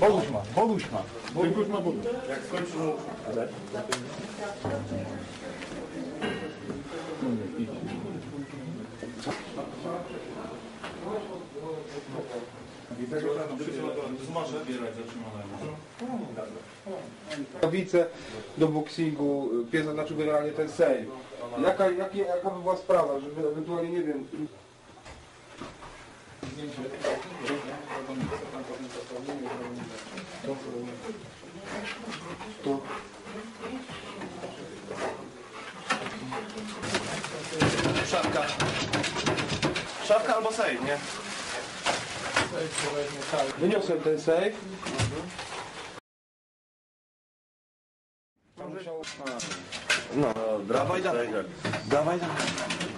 Boguś ma, Boguś ma. Boguś ma Boguś. Jak skończy mu... Rękawice do boksingu, pies znaczy generalnie ten sejm. Jaka, jakie, jaka by była sprawa, żeby ewentualnie, nie wiem, to Szafka. Szafka albo sejf, nie? wyniosłem ten sejf. No, dawaj, dawaj. Dawaj, dawaj.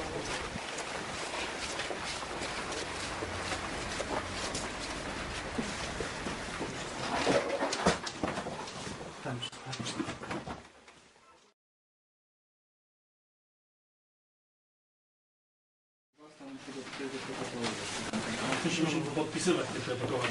Musimy podpisywać tych protokołach.